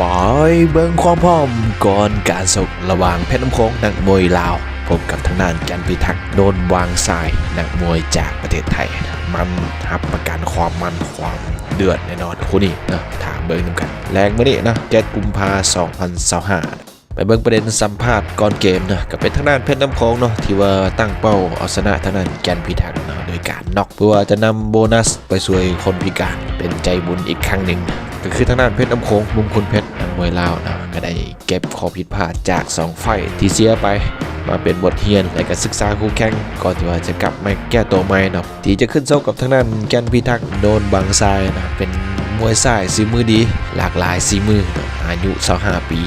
ปอยเบิงความพร้อมก่อนการสกระหว่างเพชรน้ำโค้งนักมวยลาวพบกับทางด้านแกนพิทักษ์โดนวางทรายนักมวยจากประเทศไทย มันรับประกันความมันความเดือดแน่นอนคู่นี้นะถามเบิงนำกันแรงมานี่นะเจ็ดกุมภา2025ไปเบิ่งประเด็นสัมภาษณ์ก่อนเกมนะก็เป็นทางด้านเพชรน้ำโค้งเนาะที่ว่าตั้งเป้าเอาชนะทางด้านแกนพิทักษ์เนาะโดยการน็อกเพื่อว่าจะนำโบนัสไปช่วยคนพิการเป็นใจบุญอีกครั้งหนึ่ง ก็คือทางด้านเพชรน้ำโคงมุมคุณเพชรนักมวยลาวนะก็ได้เก็บข้อผิดพลาดจาก 2 ไฟที่เสียไปมาเป็นบทเรียนและก็ศึกษาคู่แข่งก่อนที่ว่าจะกลับมาแก้ตัวใหม่นะที่จะขึ้นโซกับทางด้านแกนพิทักษ์โดนบังทรายนะเป็นมวยสายสีมือดี หลากหลายสีมือนะอายุ 25 ปี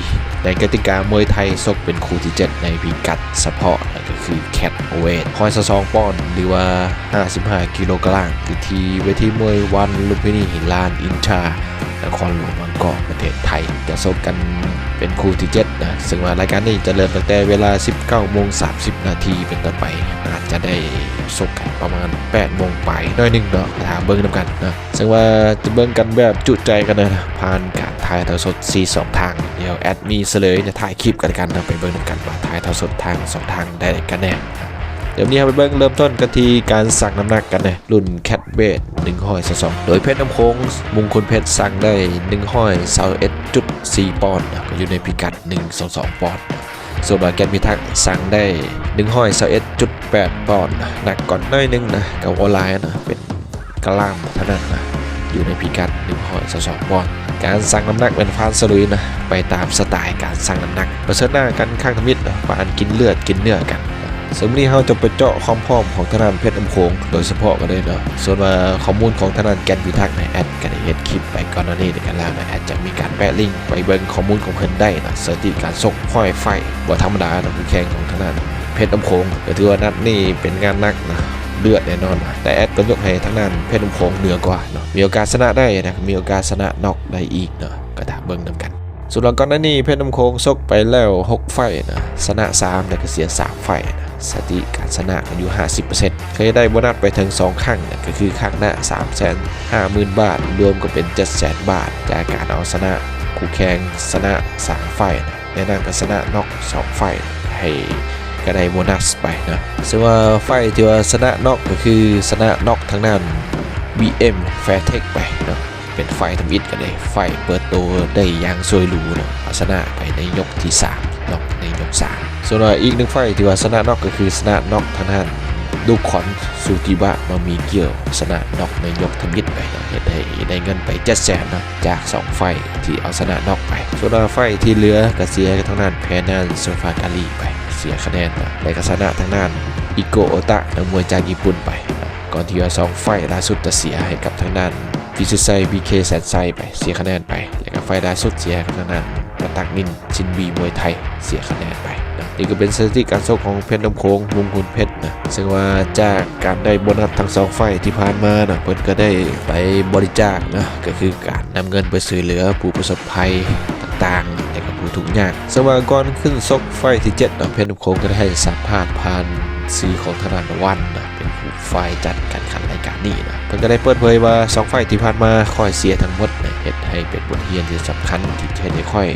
ในกติกามวยไทยซกเป็นคู่ที่ 7 ในพิกัดเฉพาะก็คือแคทเวทคอยสะซองป้อนหรือว่า 55 กิโลกรัมคือที่เวทีมวยวันลุมพินีหลานอินชา นครหลวงบางกอกประเทศไทยจะซบกันเป็นคู่ที่7นะซึ่งว่ารายการนี้จะเริ่มตั้งแต่เวลา 19โมง30 นาทีเป็นต้นไปอาจจะได้ซบกันประมาณ8โมงไปน้อยนึงเนาะถามเบิ้งนำกันนะซึ่งว่าจะเบิ้งกันแบบจุใจกันนะผ่านการถ่ายทอดสด4 2ทางเดี๋ยวแอดมีเสลยจะถ่ายคลิปกันกันนะไปเบิ้งนำกันว่าถ่ายทอดสดทาง2ทางได้กันแน่น เดี๋ยวนี้เราไปเบิ่งเริ่มต้นกันที่การสั่งน้ำหนักกันนะรุ่นแคทเวทหนึ่งห้อยสองโดยเพชรน้ำโค้งมุงคุณเพชรสั่งได้หนึ่งห้อยสาเอ็ดจุดสี่ปอนด์นะก็อยู่ในพิกัดหนึ่งสองสองปอนด์ส่วนว่าแกนพิทักษ์สั่งได้หนึ่งห้อยสาเอ็ดจุดแปดปอนด์นะหนักก่อนหน้อยหนึงนะกับออนไลน์นะเป็นกล้ามเท่านั้นนะอยู่ในพิกัดหนึ่งห้อยสองปอนด์การสั่งน้ำหนักเป็นฟานสลุยนะไปตามสไตล์การสั่งน้ำหนักประเสริฐหน้ากันข้างทมิตรนะปานกินเลือดกินเนื้อกัน สำนี้เราจะไปเจาะความพร้อมของธนาคารเพชรน้ำโขงโดยเฉพาะก็ได้เนาะส่วนว่าข้อมูลของธนาคารแกนพิทักษ์ในแอดก็ได้เฮ็ดคลิปไปก่อนหน้านี้ในกันแล้วนะแอดจะมีการแปะลิงก์ไปเบิ่งข้อมูลของเพิ่นได้นะเสติการส่งห้อยไฟบ่ธรรมดานะผู้แข่งของธนาคารเพชรน้ำโขงก็ถือว่านัดนี้เป็นงานนักนะเดือดแน่นอนนะแต่แอดก็ยกให้ทางด้นเพชรน้ำโขงเหนือกว่าเนาะมีโอกาสชนะได้นะมีโอกาสชนะน็อกได้อีกเนาะก็ถ้าเบิ่งนํกัน ส่วนหลังก่อนหน้านี้เพชรน้ำโค้งซกไปแล้ว 6 ไฟนะชนะ3แต่ก็เสีย 3 ไฟนะ สถิติการชนะกันอยู่ 50%เคยได้โบนัสไปถึง 2 ครั้งนะก็คือครั้งหน้า3 5 0 0 0 0 บาท รวมก็เป็น 7 0 0 0 0 บาท จากการเอาชนะคู่แข่งชนะ 3 ไฟล์นะในนั้นก็ชนะน็อก 2 ไฟล์ให้ก็ได้โบนัสไปนะซึ่งว่าไฟล์ที่ว่าชนะน็อกก็คือชนะน็อกทางด้าน BM Fairtech ไปเนาะเป็นไฟทำอิฐกันเลย ไฟเปิดตัวได้อยังสวยหรูเนาะชนะไปในยกที่3นอกใน ส่วนอีกหนึ่งไฟที่ว่าชนะนอกก็คือชนะนอกทางด้านลูขอนซูจิบะมามีเกี่ยวชนะนอกในยกทำอิฐไปเห็นได้ได้เงินไปเจ็ดแสนนะจาก 2 ไฟที่เอาชนะนอกไป ส่วนไฟที่เหลือก็เสียทางด้านแพนานโซฟากาลีไปเสียคะแนนนะและก็ชนะทางด้านอิโกโอตะนักมวยจากญี่ปุ่นไป ก่อนที่ว่าสองไฟล่าสุดจะเสียให้กับทางด้านฟิซิไซบีเคแสนไซไปเสียคะแนนไป แล้วก็ไฟดาสุดเสียคะแนนกระ ตักนินชินบีมวยไทยเสียคะแนนไปนะนี่ก็เป็นสถิติการชกของเพชรน้ำโค้งมุงคุณเพชรนะซึ่งว่าจากการได้โบนัสทั้งสองไฟล์ที่ผ่านมานะเพิ่นก็ได้ไปบริจาคนะก็คือการนำเงินไปช่วยเหลือผู้ประสบภัยต่างๆและก็ผู้ทุกข์ยากซึ่งว่าก่อนขึ้นชกไฟที่7นะเพชรน้ำโค้งก็ได้ให้สัมภาษณ์ผ่านสื่อของธนาวันนะเป็นผู้ฝ่ายจัดการแข่งขันรายการนี้นะเพิ่นก็ได้เปิดเผยว่าสองไฟที่ผ่านมาค่อยเสียทั้งหมด ให้เป็นบทเรียนที่สำคัญที่จะได้ค่อย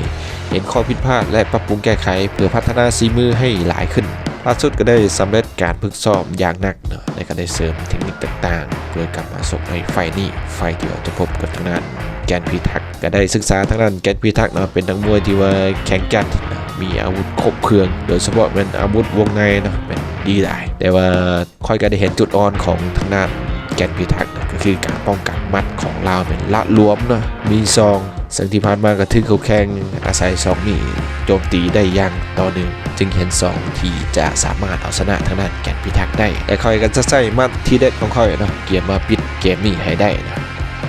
เห็นข้อผิดพลาดและปรับปรุงแก้ไขเพื่อพัฒนาสีมือให้หลายขึ้นล่าสุดก็ได้สำเร็จการฝึกซ้อมอย่างหนักเนาะและก็ได้เสริมเทคนิคต่างๆ เพื่อกลับมาส่งให้ไฟล์นี้ไฟล์ที่เราจะพบกับทางด้านแกนพิทักษ์ก็ได้ศึกษาทางด้านแกนพิทักษ์เนาะเป็นนักมวยที่ว่าแข็งแกร่งมีอาวุธครบเครื่อง โดยเฉพาะเป็นอาวุธวงในเนาะเป็นดีหลายแต่ว่าค่อยก็ได้เห็นจุดอ่อนของทางด้านแกนพิทักษ์ คือการป้องกันหมัดของเราวเป็นละหลวมเนาะมีซองซึ่งที่ผ่านมาก็ถือเขาแข่งอาศัยสองนี่โจมตีได้อย่างต่อเนื่องจึงเห็นสองที่จะสามารถเอาชนะทางด้านแกนพิทักษ์ได้แต่คอยกันจะใส่มัดที่เด็ดของคอยเนาะเกียร์มาปิดเกมนี้ให้ได้นะ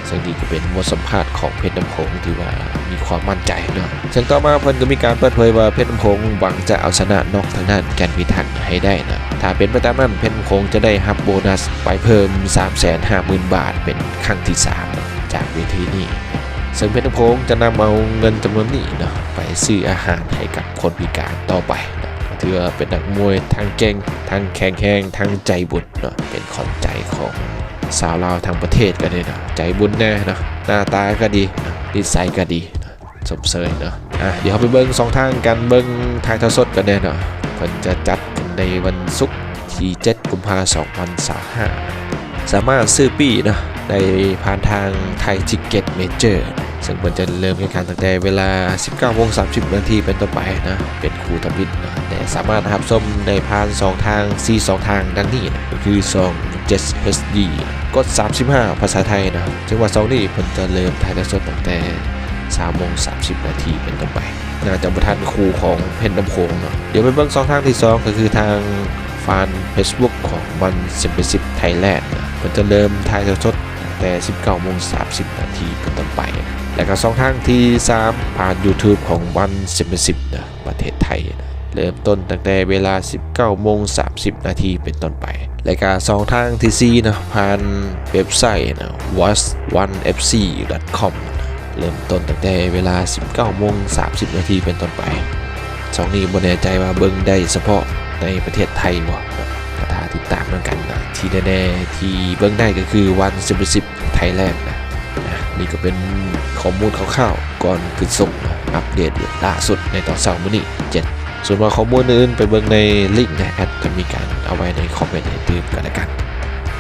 ซึ่งนี่ก็เป็นบทสัมภาษณ์ของเพชรน้ำโขงที่ว่ามีความมั่นใจเนาะซึ่งต่อมาเพิ่นก็มีการเปิดเผยว่าเพชรน้ำโขงหวังจะเอาชนะนอกทางด้านแกนพิทักษ์ให้ได้นะถ้าเป็นไปตามนั้นเพชรน้ำโขงจะได้รับโบนัสไปเพิ่ม 350,000 บาทเป็นครั้งที่สามจากเวทีนี้ซึ่งเพชรน้ำโค้งจะนำเอาเงินจำนวนนี้เนาะไปซื้ออาหารให้กับคนพิการต่อไปนะถือว่าเป็นนักมวยทั้งเก่งทั้งแข็งแรงทั้งใจบุญเนาะเป็นขอนใจของ สาวลาวทั้งประเทศกันเลยนะใจบุญแน่นะหน้าตาก็ดีเนาะนิสัยก็ดีสมเสยเนาะอะเดี๋ยวเราไปเบิ้งสองทางกันเบิ้งถ่ายทอสดกันแน่เนาะเพิ่นจะจัดในวันศุกร์ที่7กุมภาพันธ์2025สามารถซื้อปีเนาะได้ผ่านทางไทยทิกเก็ตเมเจอร์ซึ่งมันจะเริ่มแข่งขันตั้งแต่เวลา 19โมง30 นาทีเป็นต้นไปนะ เป็นครูทำบิดนะแต่สามารถรับชมในผ่าน 2 ทาง4 2ทางดังนี้นะก็คือ2 7 HD กด 35 ภาษาไทยนะจังหวะ2นี่มันจะเริ่มถ่ายทอดสดตั้งแต่3โมง30 นาทีเป็นต้นไปน่าจะประทานครูของเพนน้ำโขงเนาะเดี๋ยวไปเบิ่งสองทางที่ 2 ก็คือทางฟาน Facebook ของวัน10เป็น10ไทยแลนด์นะมันจะเริ่มถ่ายทอดสดแต่ 19โมง30 นาทีเป็นต้นไป และก็สองทางที่ 3 ผ่าน YouTube ของวัน10เป็น10นะประเทศไทยนะ เริ่มต้นตั้งแต่เวลา 19โมง30 นาทีเป็นต้นไปและก็สองทางที่4นะผ่านเว็บไซต์นะ watch1fc.com เริ่มต้นตั้งแต่เวลา 19โมง30 นาทีเป็นต้นไปสองนี้บนแน่ใจว่าเบิ้งได้เฉพาะในประเทศไทยบ่กระทาติดตามเหมือนกันนะที่แน่ๆที่เบิ้งได้ก็คือวันสิบสิบไทยแลนด์นะนะนี่ก็เป็นข้อมูลคร่าวๆก่อนขึ้นส่งนะอัปเดตล่าสุดในตอนเสาร์มื้อนี้เจ็ด ส่วนว่าข้อมูลอื่นไปเบิ่งในลิงก์นะแอดจะมีการเอาไว้ในคอมเมนต์ให้ตื่นกันแล้วกัน